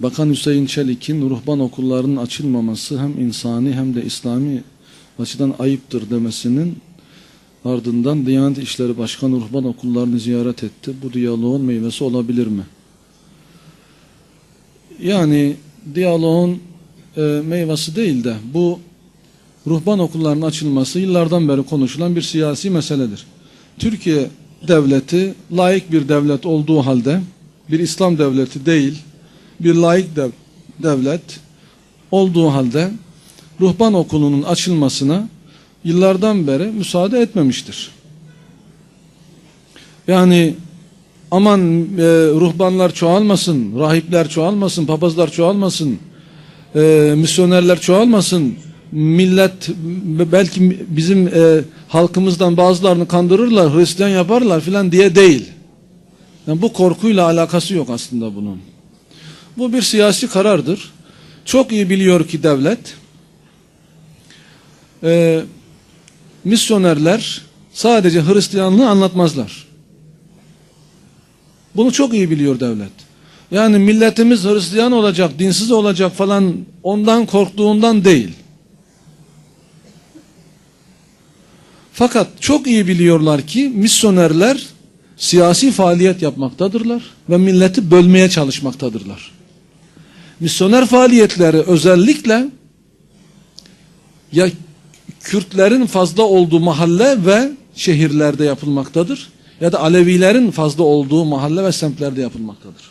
Bakan Hüseyin Çelik'in ruhban okullarının açılmaması hem insani hem de İslami açıdan ayıptır demesinin ardından Diyanet İşleri Başkanı ruhban okullarını ziyaret etti. Bu diyaloğun meyvesi olabilir mi? Yani diyaloğun e, meyvesi değil de bu ruhban okullarının açılması yıllardan beri konuşulan bir siyasi meseledir. Türkiye devleti layık bir devlet olduğu halde bir İslam devleti değil, bir layık dev, devlet olduğu halde ruhban okulunun açılmasına yıllardan beri müsaade etmemiştir. Yani aman e, ruhbanlar çoğalmasın, rahipler çoğalmasın, papazlar çoğalmasın, e, misyonerler çoğalmasın, millet belki bizim e, halkımızdan bazılarını kandırırlar, Hristiyan yaparlar filan diye değil. Yani bu korkuyla alakası yok aslında bunun. Bu bir siyasi karardır. Çok iyi biliyor ki devlet, e, misyonerler sadece Hristiyanlığı anlatmazlar. Bunu çok iyi biliyor devlet. Yani milletimiz Hristiyan olacak, dinsiz olacak falan ondan korktuğundan değil. Fakat çok iyi biliyorlar ki misyonerler siyasi faaliyet yapmaktadırlar ve milleti bölmeye çalışmaktadırlar. Misyoner faaliyetleri özellikle ya Kürtlerin fazla olduğu mahalle ve şehirlerde yapılmaktadır ya da Alevilerin fazla olduğu mahalle ve semtlerde yapılmaktadır.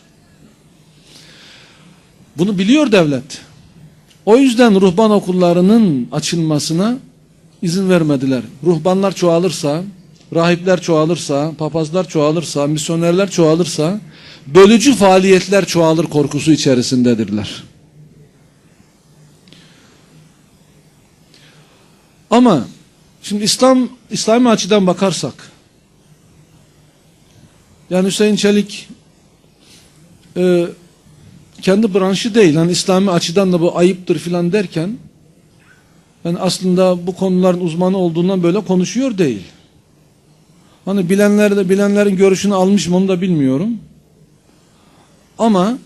Bunu biliyor devlet. O yüzden ruhban okullarının açılmasına izin vermediler. Ruhbanlar çoğalırsa, rahipler çoğalırsa, papazlar çoğalırsa, misyonerler çoğalırsa, bölücü faaliyetler çoğalır korkusu içerisindedirler. Ama şimdi İslam İslami açıdan bakarsak yani Hüseyin Çelik e, kendi branşı değil. Hani İslami açıdan da bu ayıptır filan derken yani aslında bu konuların uzmanı olduğundan böyle konuşuyor değil. Hani bilenler de bilenlerin görüşünü almış mı onu da bilmiyorum. Ama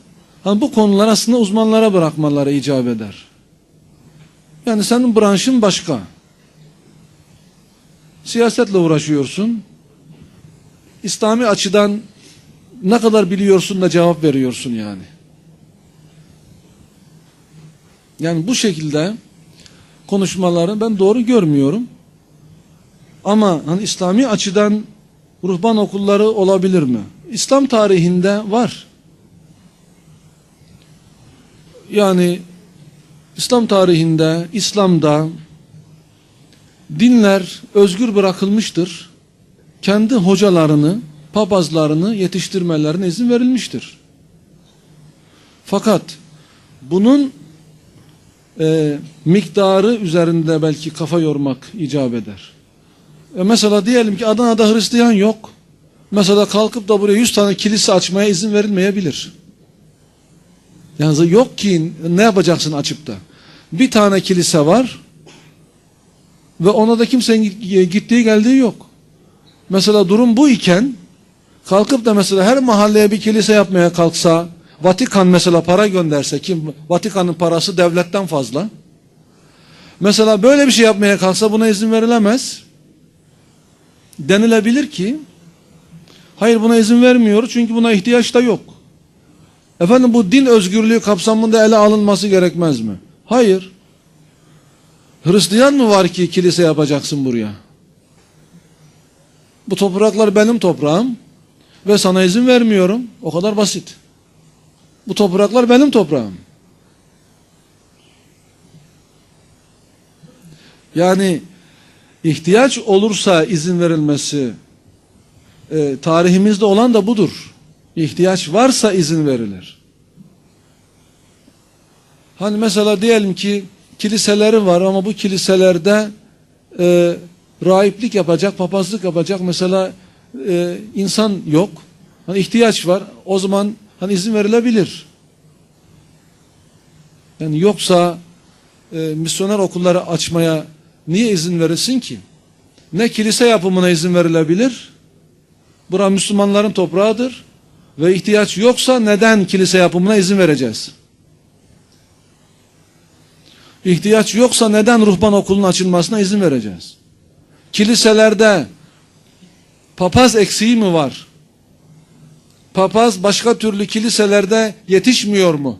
hani bu konular aslında uzmanlara bırakmaları icap eder. Yani senin branşın başka. Siyasetle uğraşıyorsun. İslami açıdan ne kadar biliyorsun da cevap veriyorsun yani. Yani bu şekilde konuşmaları ben doğru görmüyorum. Ama hani İslami açıdan ruhban okulları olabilir mi? İslam tarihinde var. Yani İslam tarihinde, İslam'da dinler özgür bırakılmıştır. Kendi hocalarını, papazlarını yetiştirmelerine izin verilmiştir. Fakat bunun e, miktarı üzerinde belki kafa yormak icap eder. E mesela diyelim ki Adana'da Hristiyan yok. Mesela kalkıp da buraya 100 tane kilise açmaya izin verilmeyebilir. Yani yok ki ne yapacaksın açıp da. Bir tane kilise var ve ona da kimsenin gittiği geldiği yok. Mesela durum bu iken kalkıp da mesela her mahalleye bir kilise yapmaya kalksa Vatikan mesela para gönderse ki Vatikan'ın parası devletten fazla. Mesela böyle bir şey yapmaya kalksa buna izin verilemez. Denilebilir ki hayır buna izin vermiyoruz çünkü buna ihtiyaç da yok. Efendim bu din özgürlüğü kapsamında ele alınması gerekmez mi? Hayır. Hristiyan mı var ki kilise yapacaksın buraya? Bu topraklar benim toprağım ve sana izin vermiyorum. O kadar basit. Bu topraklar benim toprağım. Yani ihtiyaç olursa izin verilmesi e, tarihimizde olan da budur. İhtiyaç varsa izin verilir. Hani mesela diyelim ki kiliseleri var ama bu kiliselerde e, rahiplik yapacak, papazlık yapacak mesela e, insan yok. Hani ihtiyaç var. O zaman hani izin verilebilir. Yani yoksa e, misyoner okulları açmaya niye izin verilsin ki? Ne kilise yapımına izin verilebilir? Bura Müslümanların toprağıdır ve ihtiyaç yoksa neden kilise yapımına izin vereceğiz? İhtiyaç yoksa neden ruhban okulunun açılmasına izin vereceğiz? Kiliselerde papaz eksiği mi var? Papaz başka türlü kiliselerde yetişmiyor mu?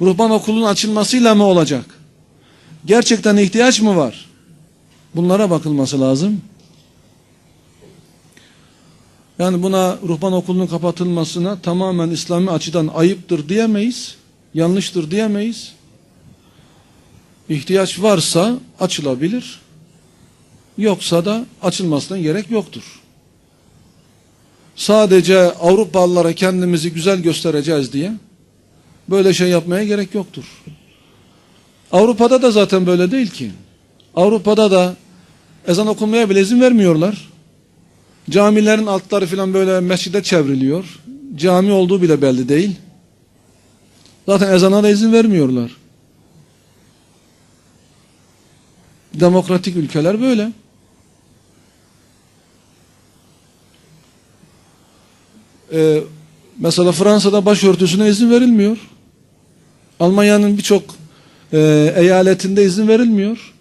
Ruhban okulunun açılmasıyla mı olacak? Gerçekten ihtiyaç mı var? Bunlara bakılması lazım. Yani buna ruhban okulunun kapatılmasına tamamen İslami açıdan ayıptır diyemeyiz. Yanlıştır diyemeyiz. İhtiyaç varsa açılabilir. Yoksa da açılmasına gerek yoktur. Sadece Avrupalılara kendimizi güzel göstereceğiz diye böyle şey yapmaya gerek yoktur. Avrupa'da da zaten böyle değil ki. Avrupa'da da ezan okunmaya bile izin vermiyorlar. Camilerin altları falan böyle mescide çevriliyor. Cami olduğu bile belli değil. Zaten ezana da izin vermiyorlar. Demokratik ülkeler böyle. Ee, mesela Fransa'da başörtüsüne izin verilmiyor. Almanya'nın birçok e, eyaletinde izin verilmiyor.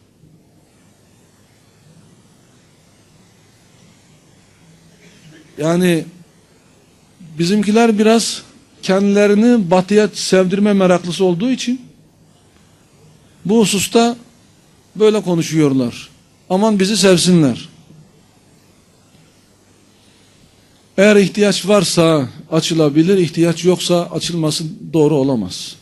Yani bizimkiler biraz kendilerini batıya sevdirme meraklısı olduğu için bu hususta böyle konuşuyorlar. Aman bizi sevsinler. Eğer ihtiyaç varsa açılabilir, ihtiyaç yoksa açılması doğru olamaz.